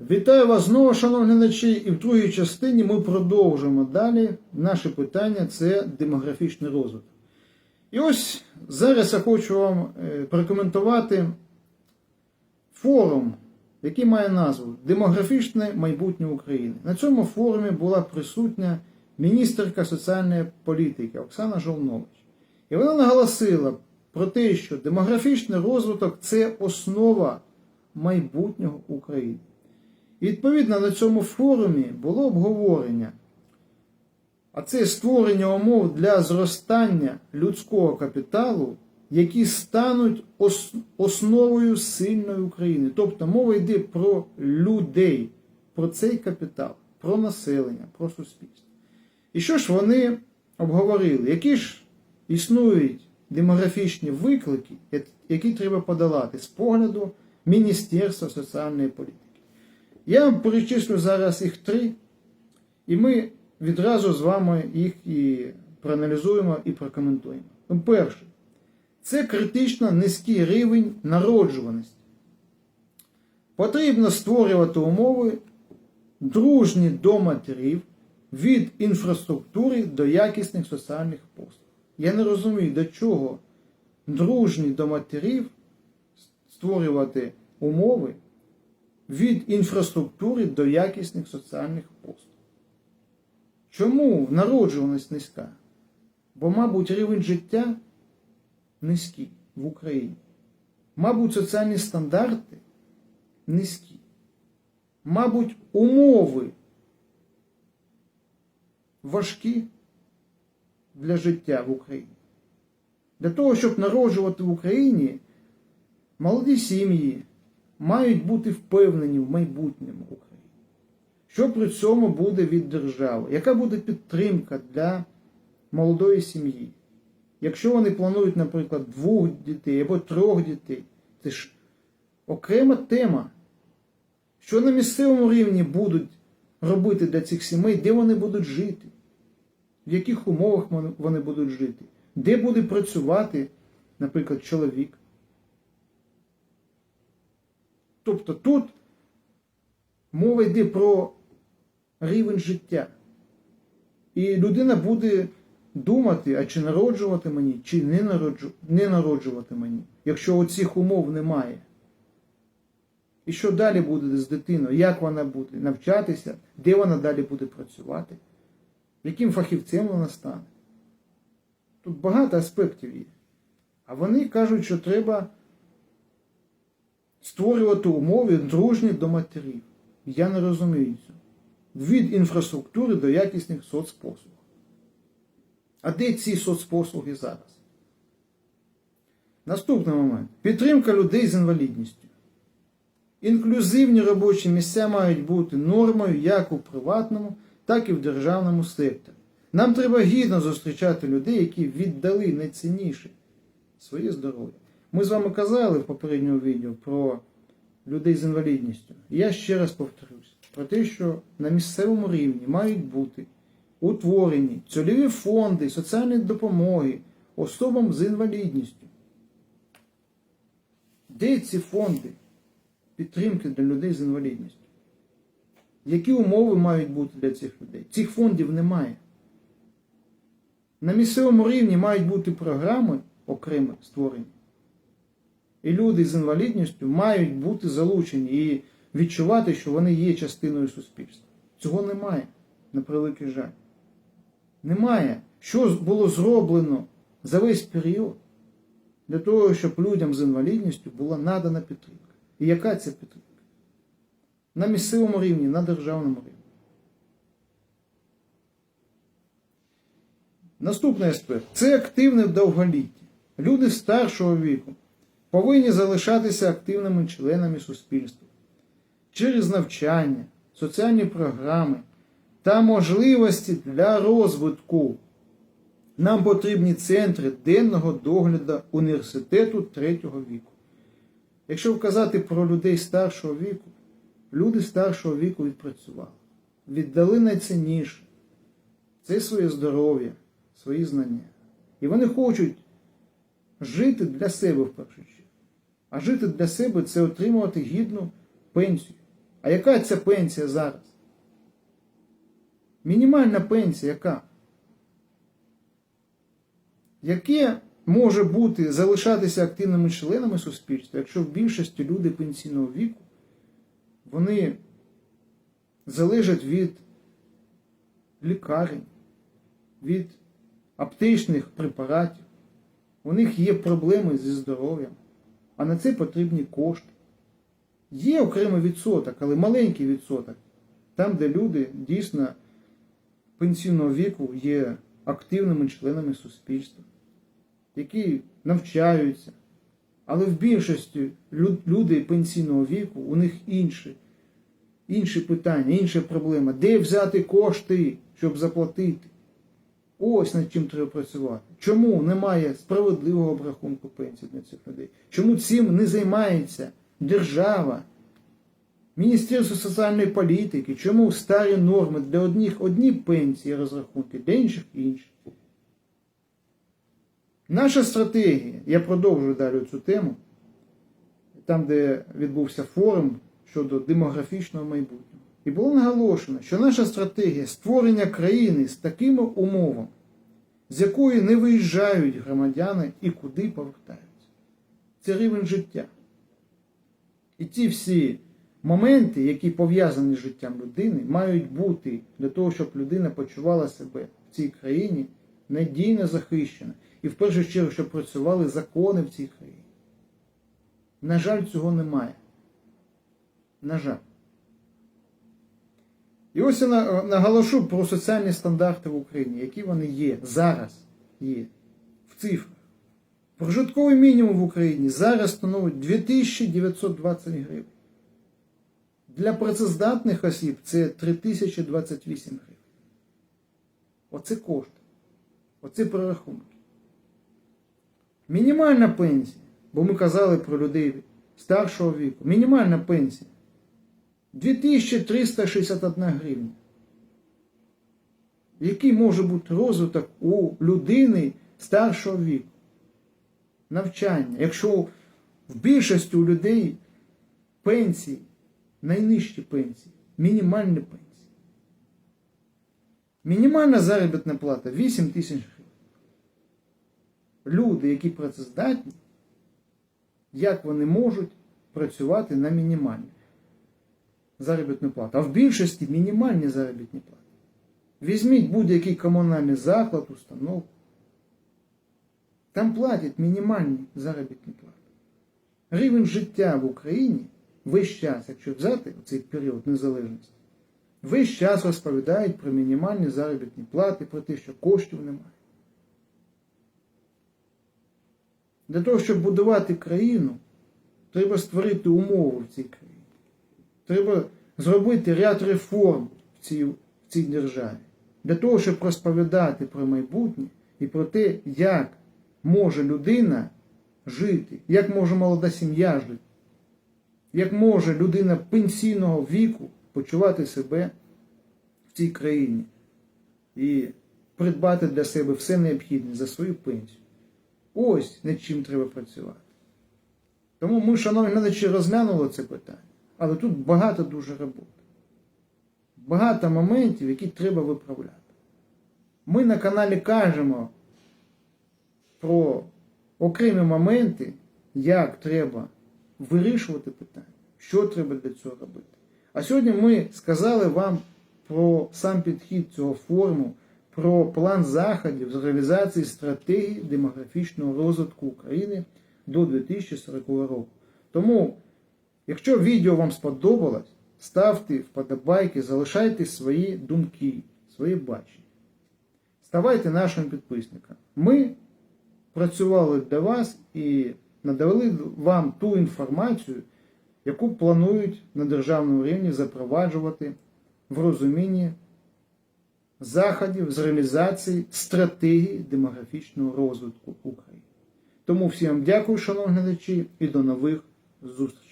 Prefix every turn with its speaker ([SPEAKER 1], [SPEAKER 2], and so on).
[SPEAKER 1] Вітаю вас знову, шановні глядачі, і в другій частині ми продовжуємо далі. Наше питання це демографічний розвиток. І ось зараз я хочу вам е, прокоментувати форум, який має назву Демографічне майбутнє України. На цьому форумі була присутня міністерка соціальної політики Оксана Жолнович. І вона наголосила про те, що демографічний розвиток це основа майбутнього України. Відповідно на цьому форумі було обговорення, а це створення умов для зростання людського капіталу, які стануть ос- основою сильної України. Тобто мова йде про людей, про цей капітал, про населення, про суспільство. І що ж вони обговорили? Які ж існують демографічні виклики, які треба подолати з погляду Міністерства соціальної політики? Я вам перечислю зараз їх три, і ми відразу з вами їх і проаналізуємо і прокоментуємо. Ну, перше, це критично низький рівень народжуваності. Потрібно створювати умови дружні до матерів від інфраструктури до якісних соціальних послуг. Я не розумію, до чого дружні до матерів створювати умови від інфраструктури до якісних соціальних послуг. Чому народжуваність низька? Бо, мабуть, рівень життя низький в Україні. Мабуть, соціальні стандарти низькі. Мабуть, умови важкі для життя в Україні. Для того, щоб народжувати в Україні, молоді сім'ї мають бути впевнені в майбутньому України. Що при цьому буде від держави? Яка буде підтримка для молодої сім'ї? Якщо вони планують, наприклад, двох дітей або трьох дітей, це ж окрема тема. Що на місцевому рівні будуть робити для цих сімей, де вони будуть жити, в яких умовах вони будуть жити, де буде працювати, наприклад, чоловік. Тобто тут мова йде про рівень життя. І людина буде думати, а чи народжувати мені, чи не, народжу, не народжувати мені, якщо оцих умов немає. І що далі буде з дитиною? Як вона буде навчатися, де вона далі буде працювати, яким фахівцем вона стане? Тут багато аспектів є. А вони кажуть, що треба створювати умови дружні до матерів. Я не розумію цього. Від інфраструктури до якісних соцпослуг. А де ці соцпослуги зараз? Наступний момент. Підтримка людей з інвалідністю. Інклюзивні робочі місця мають бути нормою як у приватному, так і в державному секторі. Нам треба гідно зустрічати людей, які віддали найцінніше своє здоров'я. Ми з вами казали в попередньому відео про людей з інвалідністю. Я ще раз повторюсь про те, що на місцевому рівні мають бути утворені цільові фонди соціальної допомоги особам з інвалідністю. Де ці фонди підтримки для людей з інвалідністю? Які умови мають бути для цих людей? Цих фондів немає. На місцевому рівні мають бути програми окремо створені. І люди з інвалідністю мають бути залучені і відчувати, що вони є частиною суспільства. Цього немає, на превеликий жаль. Немає. Що було зроблено за весь період для того, щоб людям з інвалідністю була надана підтримка. І яка ця підтримка? На місцевому рівні, на державному рівні. Наступний аспект це активне довголіття. Люди старшого віку повинні залишатися активними членами суспільства через навчання, соціальні програми та можливості для розвитку. Нам потрібні центри денного догляду університету третього віку. Якщо вказати про людей старшого віку, люди старшого віку відпрацювали, віддали найцінніше це своє здоров'я, свої знання. І вони хочуть жити для себе в першу чергу. А жити для себе це отримувати гідну пенсію. А яка ця пенсія зараз? Мінімальна пенсія яка? Яке може бути залишатися активними членами суспільства, якщо в більшості люди пенсійного віку вони залежать від лікарень, від аптечних препаратів, у них є проблеми зі здоров'ям, а на це потрібні кошти. Є окремий відсоток, але маленький відсоток, там, де люди дійсно пенсійного віку є активними членами суспільства, які навчаються. Але в більшості лю- люди пенсійного віку, у них інші, інші питання, інша проблема. Де взяти кошти, щоб заплатити? Ось над чим треба працювати. Чому немає справедливого обрахунку пенсій для цих людей? Чому цим не займається держава, Міністерство соціальної політики? Чому старі норми для одних одні пенсії розрахунки, для інших інші? Наша стратегія, я продовжую далі цю тему, там, де відбувся форум щодо демографічного майбутнього. І було наголошено, що наша стратегія створення країни з такими умовами, з якої не виїжджають громадяни і куди повертаються. Це рівень життя. І ті всі моменти, які пов'язані з життям людини, мають бути для того, щоб людина почувала себе в цій країні надійно захищена. І в першу чергу, щоб працювали закони в цій країні. На жаль, цього немає. На жаль. І ось я на- наголошу про соціальні стандарти в Україні, які вони є зараз є в цифрах. Прожитковий мінімум в Україні зараз становить 2920 гривень. Для працездатних осіб це 3028 гривень. Оце кошти. Оце прорахунки. Мінімальна пенсія, бо ми казали про людей старшого віку. Мінімальна пенсія 2361 гривня. Який може бути розвиток у людини старшого віку? Навчання. Якщо в більшості у людей пенсії, найнижчі пенсії, мінімальні пенсії. Мінімальна заробітна плата 8 тисяч гривень. Люди, які працездатні, як вони можуть працювати на мінімальній заробітну плату. А в більшості мінімальні заробітні плати. Візьміть будь-який комунальний заклад, установу. Там платять мінімальні заробітні плати. Рівень життя в Україні весь час, якщо взяти цей період незалежності, весь час розповідають про мінімальні заробітні плати, про те, що коштів немає. Для того, щоб будувати країну, треба створити умови в цій країні. Треба зробити ряд реформ в цій, в цій державі. Для того, щоб розповідати про майбутнє і про те, як може людина жити, як може молода сім'я жити, як може людина пенсійного віку почувати себе в цій країні і придбати для себе все необхідне за свою пенсію. Ось над чим треба працювати. Тому ми, шановні глядачі, розглянули це питання. Але тут багато дуже роботи. Багато моментів, які треба виправляти. Ми на каналі кажемо про окремі моменти, як треба вирішувати питання, що треба для цього робити. А сьогодні ми сказали вам про сам підхід цього форуму, про план заходів з реалізації стратегії демографічного розвитку України до 2040 року. Тому, якщо відео вам сподобалось, ставте вподобайки, залишайте свої думки, свої бачення. Ставайте нашим підписником. Ми працювали для вас і надали вам ту інформацію, яку планують на державному рівні запроваджувати в розумінні заходів з реалізації стратегії демографічного розвитку України. Тому всім дякую, шановні глядачі, і до нових зустрічей.